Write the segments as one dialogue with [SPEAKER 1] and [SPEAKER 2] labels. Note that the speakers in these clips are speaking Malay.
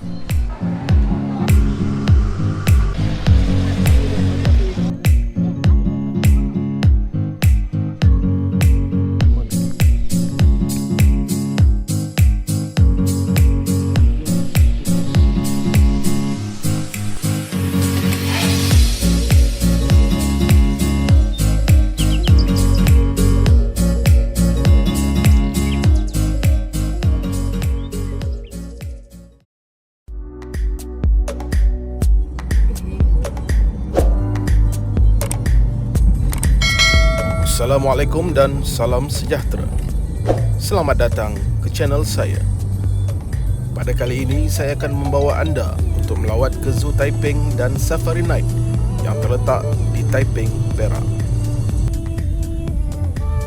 [SPEAKER 1] Bye. Assalamualaikum dan salam sejahtera. Selamat datang ke channel saya. Pada kali ini saya akan membawa anda untuk melawat ke Zoo Taiping dan Safari Night yang terletak di Taiping, Perak.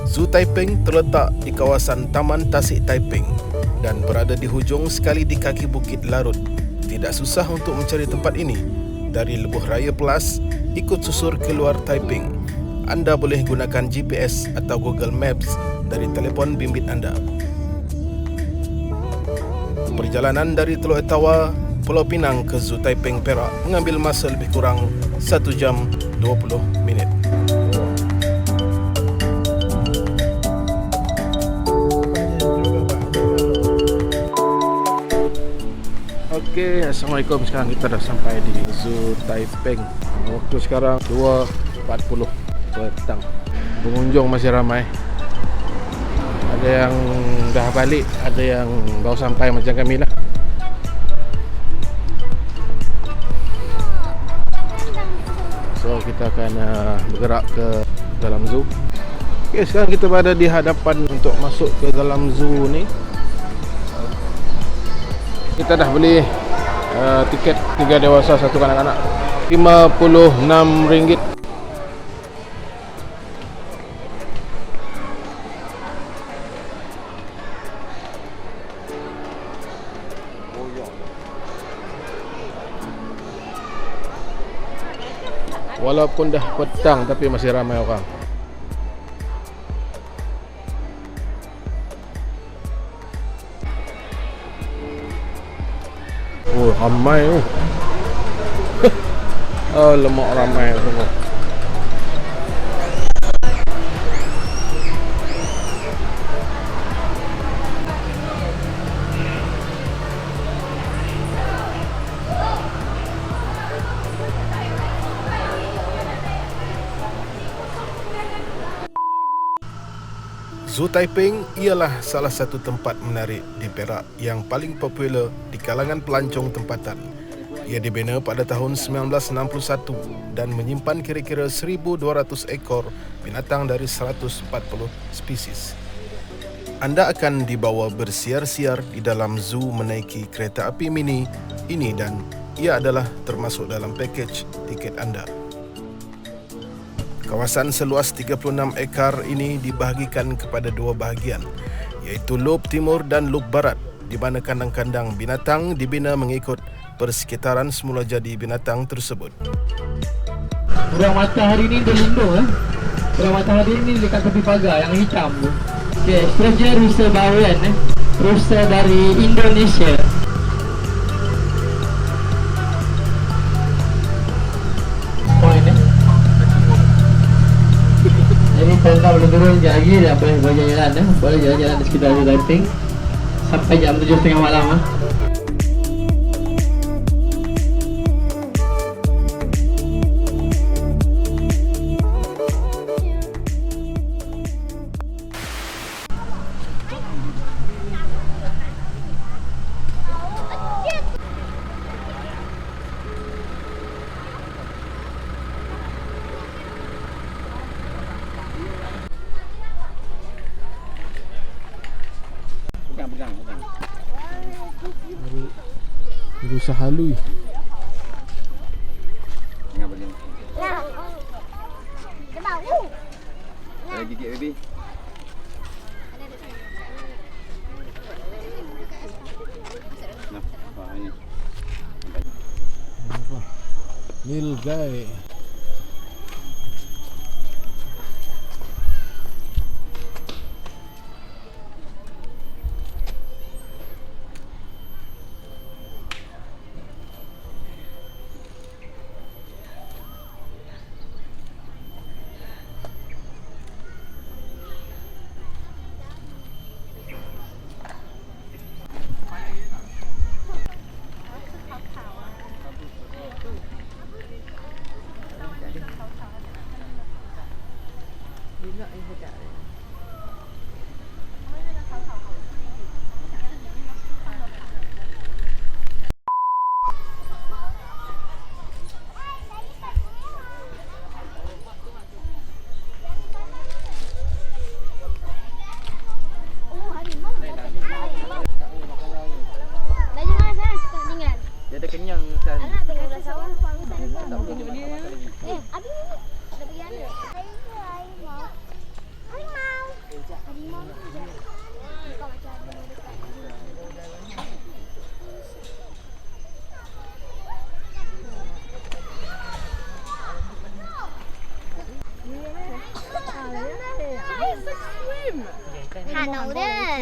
[SPEAKER 1] Zoo Taiping terletak di kawasan Taman Tasik Taiping dan berada di hujung sekali di kaki Bukit Larut. Tidak susah untuk mencari tempat ini dari Lebuh Raya Plus ikut susur keluar Taiping anda boleh gunakan GPS atau Google Maps dari telefon bimbit anda. Perjalanan dari Teluk Etawa, Pulau Pinang ke Zoo Taiping Perak mengambil masa lebih kurang 1 jam 20 minit. Okey, Assalamualaikum. Sekarang kita dah sampai di Zoo Taiping. Waktu sekarang 2.40 petang Pengunjung masih ramai. Ada yang dah balik Ada yang baru sampai macam kami lah. So kita akan uh, bergerak ke dalam zoo. Okay, sekarang kita berada di hadapan untuk masuk ke dalam zoo ni. Kita dah beli uh, tiket tiga dewasa satu kanak-kanak. RM56 Walaupun dah petang tapi masih ramai orang. Oh, ramai oh, lemak ramai semua. Zoo Taiping ialah salah satu tempat menarik di Perak yang paling popular di kalangan pelancong tempatan. Ia dibina pada tahun 1961 dan menyimpan kira-kira 1200 ekor binatang dari 140 spesies. Anda akan dibawa bersiar-siar di dalam zoo menaiki kereta api mini ini dan ia adalah termasuk dalam pakej tiket anda. Kawasan seluas 36 ekar ini dibahagikan kepada dua bahagian iaitu Lob Timur dan Lob Barat di mana kandang-kandang binatang dibina mengikut persekitaran semula jadi binatang tersebut.
[SPEAKER 2] Burung matahari ni dia lindung eh. Burung matahari ni dekat tepi pagar yang hitam. Okey, seterusnya rusa bawen eh. Rusa dari Indonesia. Dia boleh eh. Jalan-jalan di sekitar Taiping Sampai jam 7.30 malam eh. sa haloy. yang
[SPEAKER 1] kan. Hà
[SPEAKER 3] Nội đấy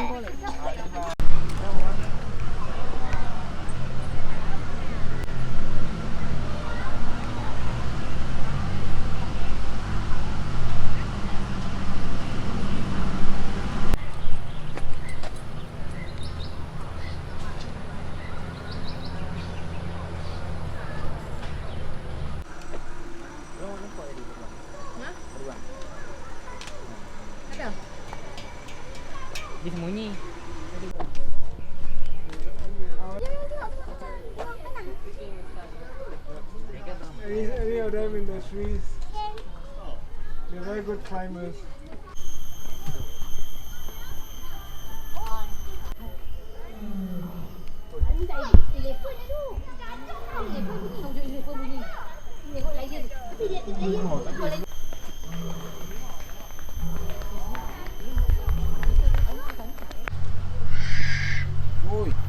[SPEAKER 2] Disembunyi.
[SPEAKER 4] Any, any of them in the trees. They're very good climbers.
[SPEAKER 1] noite.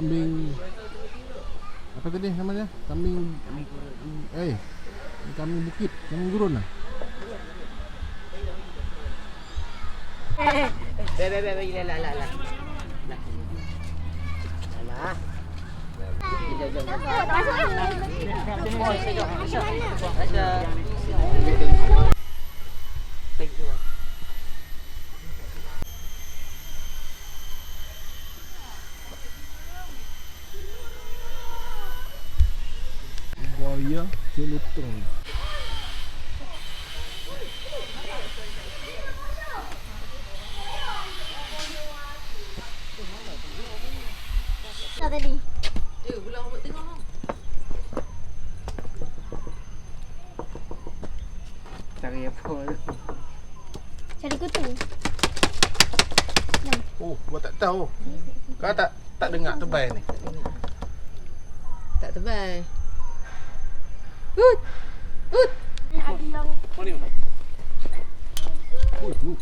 [SPEAKER 1] Kambing. Apa tadi namanya? Kambing. Eh kambing bukit, kambing gurun lah. Buaya
[SPEAKER 3] Tadi.
[SPEAKER 2] Cari apa tu?
[SPEAKER 3] Cari kutu.
[SPEAKER 1] Oh, gua tak tahu. Kau tak tak dengar tebal ni.
[SPEAKER 5] Tak tebal. Ut. Ut.
[SPEAKER 3] Ada yang
[SPEAKER 1] Oh, tu.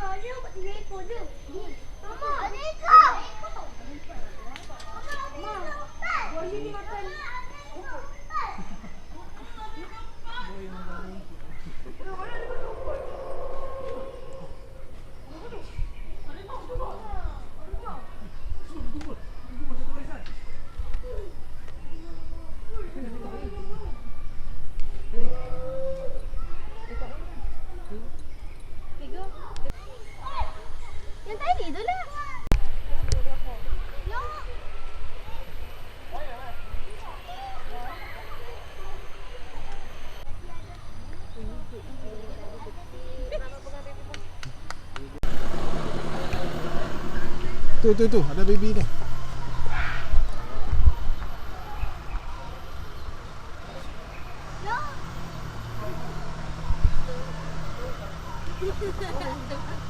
[SPEAKER 3] Ah, dia buat tiga ekor je. Mama, ada ekor. Mama, buat sini makan. Tiga. Yang tadi tu lah. Yang
[SPEAKER 1] Tu tu tu, ada baby tu.
[SPEAKER 3] Oh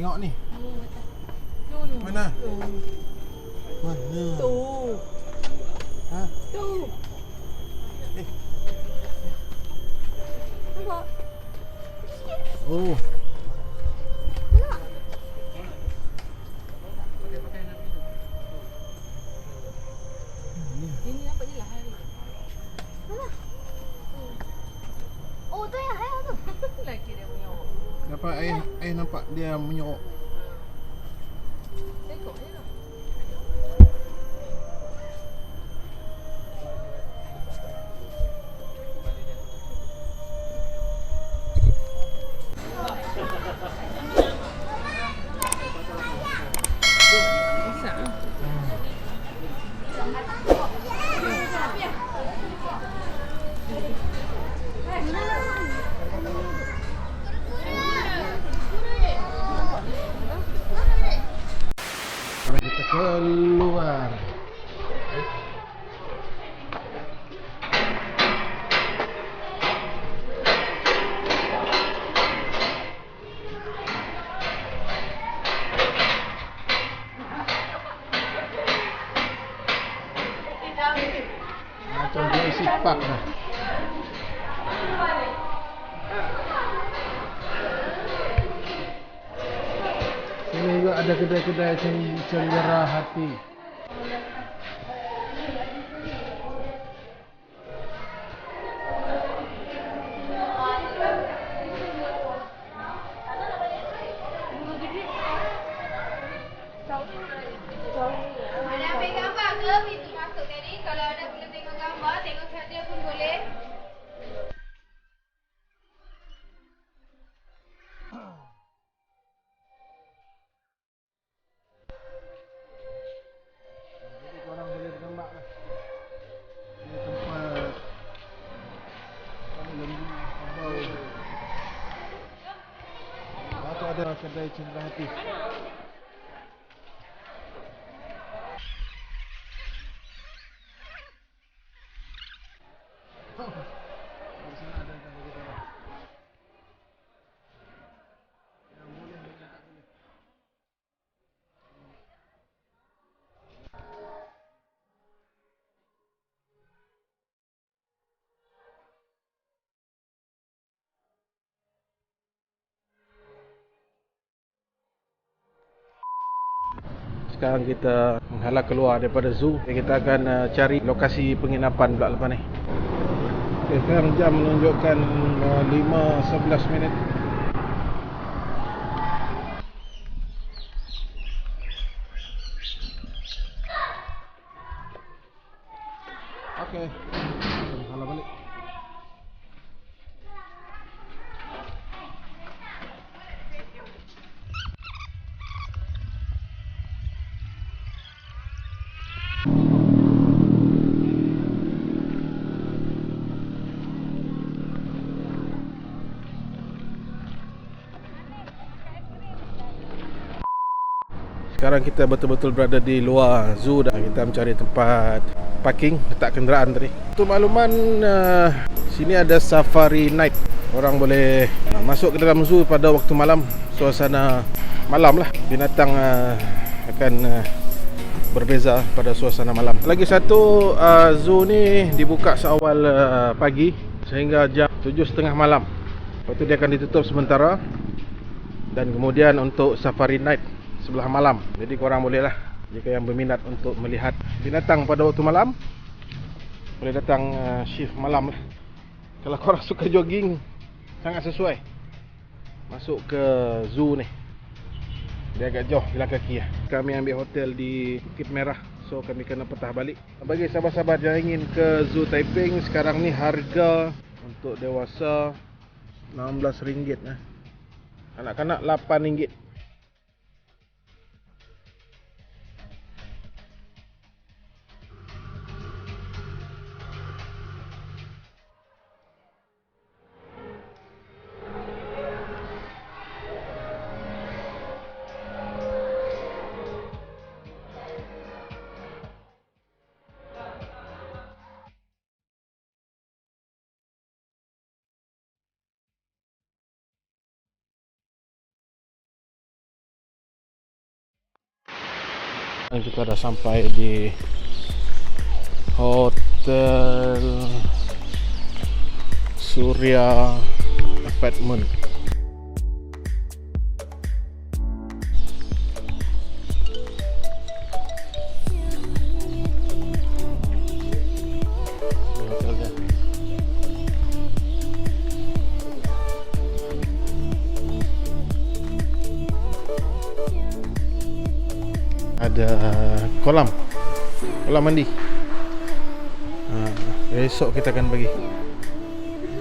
[SPEAKER 1] Ah, yang nak tengok ni. Air nampak Dah. Sini juga ada kedai-kedai cen- cenderah hati. 应该比。Sekarang kita menghala keluar daripada zoo. Kita akan uh, cari lokasi penginapan pula lepas ni. Okay, Sekarang jam menunjukkan uh, 5.11 minit Okey Kita menghala balik Sekarang kita betul-betul berada di luar zoo dah. Kita mencari tempat parking, letak kenderaan tadi. Untuk makluman, uh, sini ada safari night. Orang boleh uh, masuk ke dalam zoo pada waktu malam. Suasana malam lah. Binatang uh, akan uh, berbeza pada suasana malam. Lagi satu, uh, zoo ni dibuka seawal uh, pagi sehingga jam 7.30 malam. Lepas tu dia akan ditutup sementara dan kemudian untuk safari night sebelah malam. Jadi korang boleh lah jika yang berminat untuk melihat binatang pada waktu malam boleh datang uh, shift malam lah. Kalau korang suka jogging sangat sesuai masuk ke zoo ni. Dia agak jauh jalan kaki lah. Kami ambil hotel di Bukit Merah. So kami kena petah balik. Bagi sahabat-sahabat yang ingin ke Zoo Taiping sekarang ni harga untuk dewasa RM16 lah. Anak-anak RM8 Dan kita dah sampai di Hotel Surya Apartment. Mandi. Ha, Esok kita akan pergi.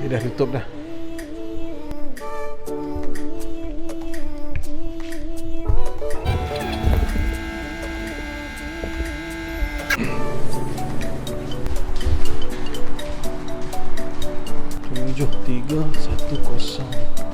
[SPEAKER 1] Dia dah tutup dah. Tujuh tiga satu kosong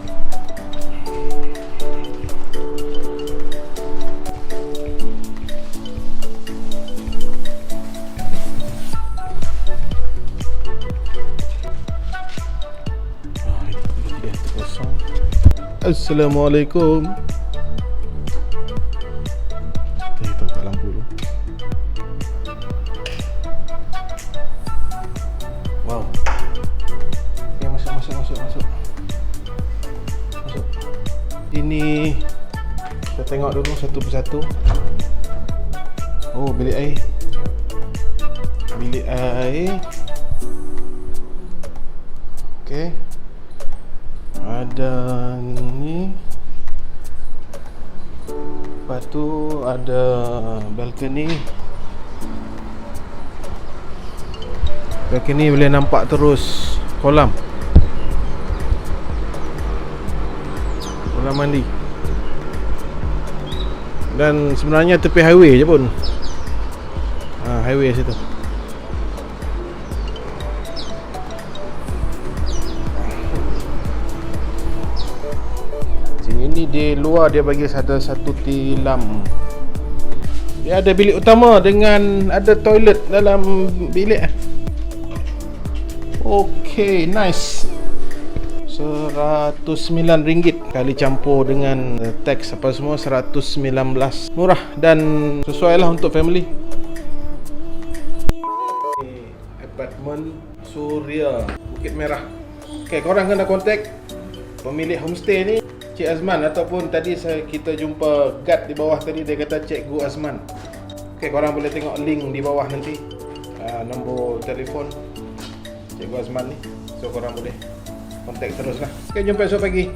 [SPEAKER 1] Assalamualaikum. Kita hitam kat lampu dulu Wow. Okay, masuk, masuk, masuk, masuk. Masuk. Ini Kita tengok dulu satu persatu. Oh, bilik air. Bilik air ada balcony. Balcony boleh nampak terus. Kolam. Kolam mandi. Dan sebenarnya tepi highway je pun. Ha, Highway situ. Sini di luar dia bagi ada satu tilam Dia ada bilik utama dengan ada toilet dalam bilik. Okay, nice. RM109 kali campur dengan tax apa semua 119 murah dan sesuai lah untuk family. Apartment Surya Bukit Merah. Okay, korang kena kontak pemilik homestay ni Cik Azman ataupun tadi saya kita jumpa guard di bawah tadi dia kata Cikgu Azman. Okay, korang boleh tengok link di bawah nanti. Uh, nombor telefon Cikgu Azman ni. So korang boleh kontak terus lah Okay, jumpa esok pagi